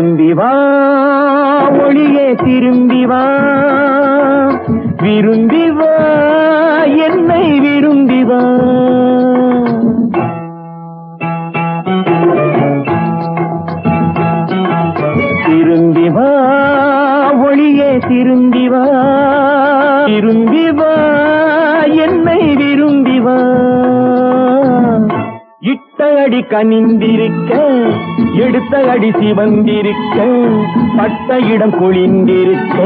திரும்பி வா ஒளியே திரும்பி வா. விரும்பி வா என்னை விரும்பி வா. அடி கனிந்திருக்க எடுத்த அடி சிவந்திருக்க பட்ட இடம் குளிந்திருக்க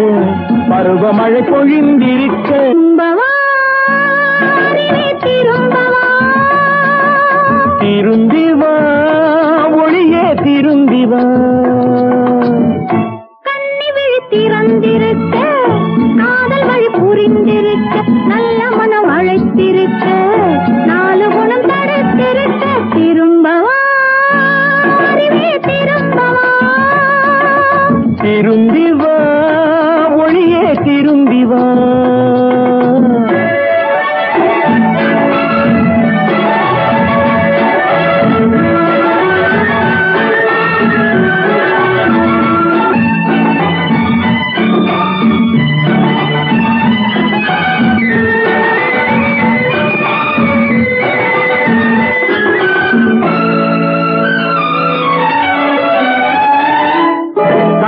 பருவமழை பொழிந்திருக்க. திரும்பவா அறிவே திரும்பவா. திரும்பி வா ஒளியே திரும்பி வா. கண்ணி விழி திறந்திருக்க காதல் வழி புரிந்திருக்க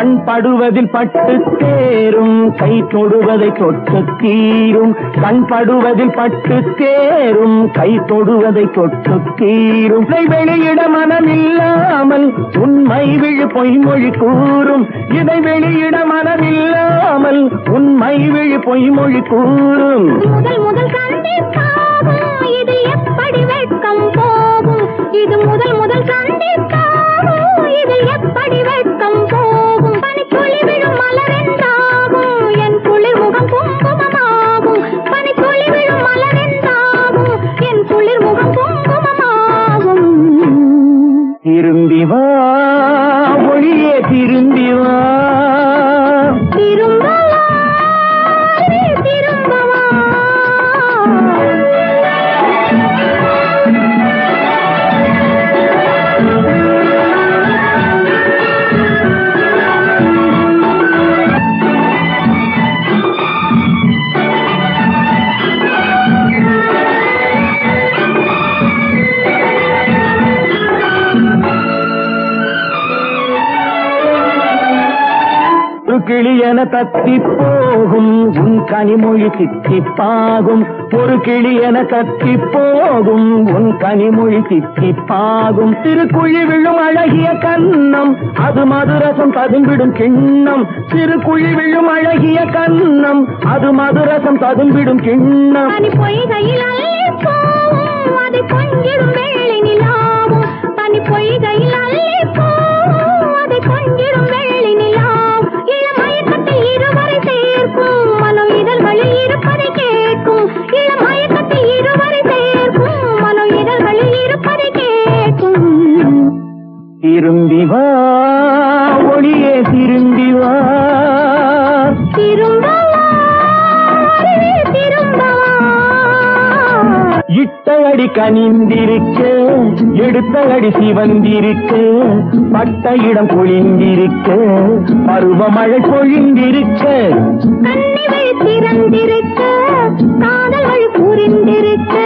கண் படுவதில் பட்டு தேரும் கை தொடுவதை தொட்டு தீரும் கண் படுவதில் பட்டு தேரும் கை தொடுவதை தொட்டு தீரும் வெளியிட மனமில்லாமல் உண்மை விழு பொய்மொழி கூறும். இதை வெளியிட மனமில்லாமல் உண்மை விழு பொய்மொழி கூறும். முதல் முதல் இது எப்படி வெட்கம் போகும்? இது முதல் முதல் சந்திப்பாகும் ஒரு கிளி என தத்தி போகும் உன் கனிமொழி தித்திப்பாகும். ஒரு கிளி என தத்தி போகும் உன் கனிமொழி தித்திப்பாகும். திருக்குழி விழும் அழகிய கண்ணம். அது மதுரசம் பதும்பிடும் கிண்ணம். திருக்குழி விழும் அழகிய கண்ணம். அது மதுரசம் பதும்பிடும் கிண்ணம். பனி பொய்கையில் அது போவும் கொஞ்சிடும் திரும்பவா இட்ட அடி கனிந்திருக்க எடுத்த அடி சிவந்திருக்க பட்ட இடம் பொழிந்திருக்க பருவமழை பொழிந்திருக்க. கண்ணி திறந்திருக்க காதல் வழி புரிந்திருக்க.